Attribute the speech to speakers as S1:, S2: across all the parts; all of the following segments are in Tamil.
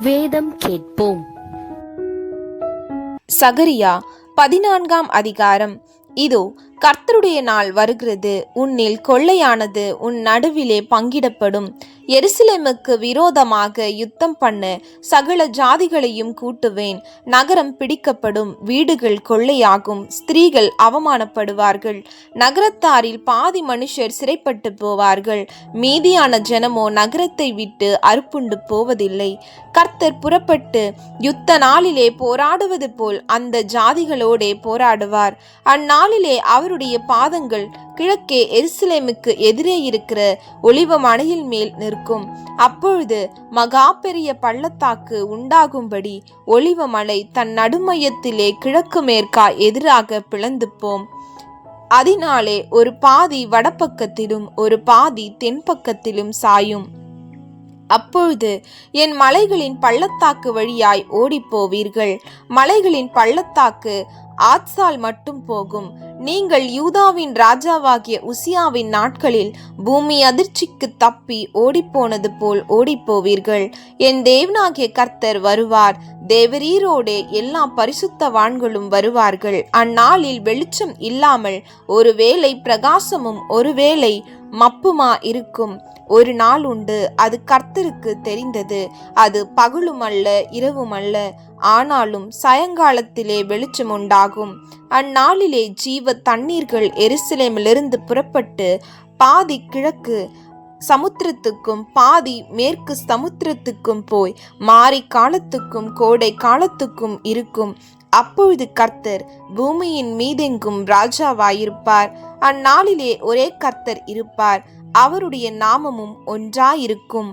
S1: வேதம் கேட்போம்.
S2: சகரியா பதினான்காம் அதிகாரம். இதோ கர்த்தருடைய நாள் வருகிறது. உன்னில் கொள்ளையானது உன் நடுவிலே பங்கிடப்படும். எருசலேமுக்கு விரோதமாக யுத்தம் பண்ண. சகல ஜாதிகளையும் கூட்டுவேன். நகரம் பிடிக்கப்படும். வீடுகள் கொள்ளையாகும். ஸ்திரீகள் அவமானப்படுவார்கள். நகரத்தாரில் பாதி மனுஷர் சிறைப்பட்டு போவார்கள். மீதியான ஜனமோ நகரத்தை விட்டு அறுப்புண்டு போவதில்லை. கர்த்தர் புறப்பட்டு யுத்த நாளிலே போராடுவது போல் அந்த ஜாதிகளோடே போராடுவார். அந்நாளிலே அவருடைய பாதங்கள் கிழக்கே எருசலேமுக்கு எதிரே இருக்கிற ஒளிவ மலையில் மேல் நிற்கும். அப்பொழுது மகா பெரிய பள்ளத்தாக்கு உண்டாகும்படி ஒளிவ மலை தன் நடுமையத்திலே கிழக்கு மேற்கா எதிராக பிளந்து போம் அதனாலே ஒரு பாதி வடப்பக்கத்திலும் ஒரு பாதி தென்பக்கத்திலும் சாயும். அப்பொழுது என் மலைகளின் பள்ளத்தாக்கு வழியாய் ஓடிப்போவீர்கள். மலைகளின் பள்ளத்தாக்கு ஆத்சால் மட்டும் போகும். நீங்கள் யூதாவின் ராஜாவாகிய உசியாவின் நாட்களில் பூமி அதிர்ச்சிக்கு தப்பி ஓடிப்போனது போல் ஓடிப்போவீர்கள். என் தேவனாகிய கர்த்தர் வருவார். தேவரீரோடே எல்லா பரிசுத்தவான்களும் வருவார்கள். அந்நாளில் வெளிச்சம் இல்லாமல் ஒருவேளை பிரகாசமும் ஒருவேளை மப்புமா இருக்கும். ஒரு நாள் உண்டு. அது கர்த்தருக்கு தெரிந்தது. அது பகலும் அல்ல இரவும் அல்ல. ஆனாலும் சாயங்காலத்திலே வெளிச்சம் உண்டாகும். அந்நாளிலே ஜீவ தண்ணீர்கள் எருசலேமிலிருந்து புறப்பட்டு பாதி கிழக்கு சமுத்திரத்துக்கும் பாதி மேற்கு சமுத்திரத்துக்கும் போய் மாரி காலத்துக்கும் கோடை காலத்துக்கும் இருக்கும். அப்பொழுது கர்த்தர் பூமியின் மீதெங்கும் ராஜாவாயிருப்பார். அந்நாளிலே ஒரே கர்த்தர் இருப்பார். அவருடைய நாமமும் ஒன்றாயிருக்கும்.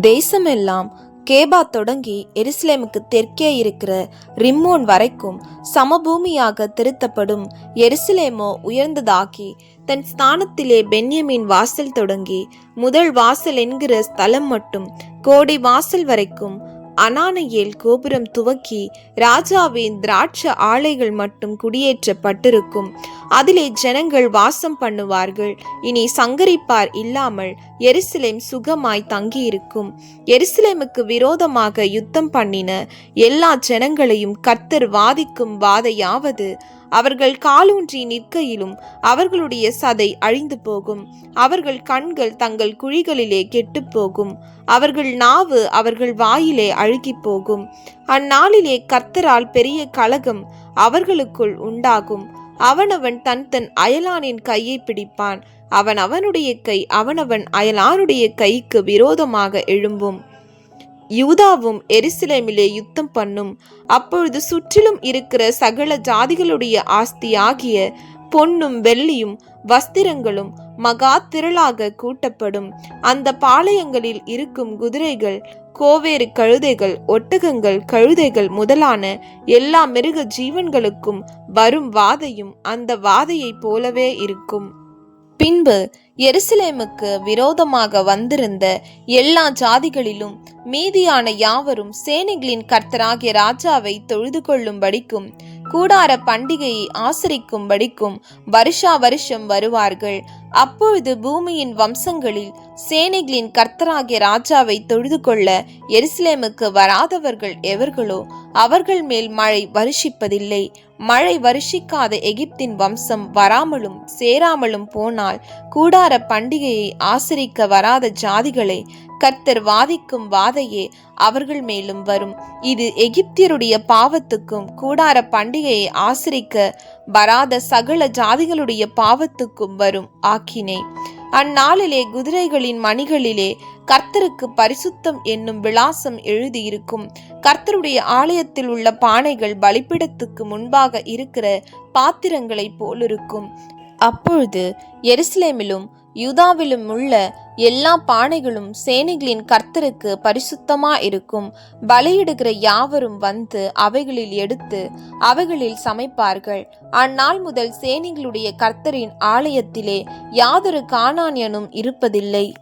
S2: தேசமெல்லாம் கேபா தொடங்கி எருசலேமுக்கு தெற்கே இருக்கிற ரிம்மோன் வரைக்கும் சமபூமியாக திருத்தப்படும். எருசலேமோ உயர்ந்ததாகி தன் ஸ்தானத்திலே பென்யமின் வாசல் தொடங்கி முதல் வாசல் என்கிற ஸ்தலம் மட்டும் கோடி வாசல் வரைக்கும் அனானையேல் கோபுரம் துவக்கி ராஜாவின் திராட்ச ஆலைகள் மட்டும் குடியேற்றப்பட்டிருக்கும். அதிலே ஜனங்கள் வாசம் பண்ணுவார்கள். இனி சங்கரிப்பார் இல்லாமல் எருசலேம் சுகமாய் தங்கியிருக்கும். எருசலேமுக்கு விரோதமாக யுத்தம் பண்ணின எல்லா ஜனங்களையும் கர்த்தர் வாதிக்கும் வாதையாவது அவர்கள் காலூன்றி நிற்கையிலும் அவர்களுடைய சதை அழிந்து போகும். அவர்கள் கண்கள் தங்கள் குழிகளிலே கெட்டுப் போகும். அவர்கள் நாவு அவர்கள் வாயிலே அழுகிப் போகும். அந்நாளிலே கர்த்தரால் பெரிய கலகம் அவர்களுக்குள் உண்டாகும். அவனவன் தன் தன் அயலானின் கையை பிடிப்பான். அவன் அவனுடைய கை அவனவன் அயலானுடைய கைக்கு விரோதமாக எழும்பும். யூதாவும் எருசலேமிலே யுத்தம் பண்ணும். அப்பொழுது சுற்றிலும் இருக்கிற சகல ஜாதிகளுடைய ஆஸ்தியாகிய பொன்னும் வெள்ளியும் வஸ்திரங்களும் மகா திரளாக கூட்டப்படும். அந்த பாளையங்களில் இருக்கும் குதிரைகள் கோவேறு கழுதைகள் ஒட்டகங்கள் கழுதைகள் முதலான எல்லா மிருக ஜீவன்களுக்கும் வரும் வாதையும் அந்த வாதையைப் போலவே இருக்கும். பின்பு எருசலேமுக்கு விரோதமாக வந்திருந்த எல்லா ஜாதிகளிலும் மீதியான யாவரும் சேனைகளின் கர்த்தராகிய ராஜாவை தொழுது கொள்ளும்படிக்கும் கூடார பண்டிகையை ஆசரிக்கும் படிக்கும் வருஷா வருஷம் வருவார்கள். அப்பொழுது பூமியின் வம்சங்களில் சேனைகளின் கர்த்தராகிய ராஜாவை தொழுது கொள்ள எருசலேமுக்கு வராதவர்கள் எவர்களோ அவர்கள் மேல் மழை வருஷிப்பதில்லை. மழை வருஷிக்காத எகிப்தின் வம்சம் வராமலும் சேராமலும் போனால் கூடார பண்டிகையை ஆசரிக்க வராத ஜாதிகளை கர்த்தர் வாதிக்கும் வாதையே அவர்கள் மேலும் வரும். இது எகிப்தியருடைய பாவத்துக்கும் கூடார பண்டிகையை ஆசிரிக்க வராத சகல ஜாதிகளுடைய பாவத்துக்கும் வரும் ஆக்கினை. அந்நாளிலே குதிரைகளின் மணிகளிலே கர்த்தருக்கு பரிசுத்தம் என்னும் விலாசம் எழுதியிருக்கும். கர்த்தருடைய ஆலயத்தில் உள்ள பானைகள் பலிப்பிடத்துக்கு முன்பாக இருக்கிற பாத்திரங்களைப் போலிருக்கும். அப்பொழுது எருசலேமிலும் யூதாவிலும் உள்ள எல்லா பானைகளும் சேனைகளின் கர்த்தருக்கு பரிசுத்தமா இருக்கும். பலியிடுகிற யாவரும் வந்து அவைகளில் எடுத்து அவைகளில் சமைப்பார்கள். அந்நாள் முதல் சேனைகளுடைய கர்த்தரின் ஆலயத்திலே யாதொரு காணானியனும் இருப்பதில்லை.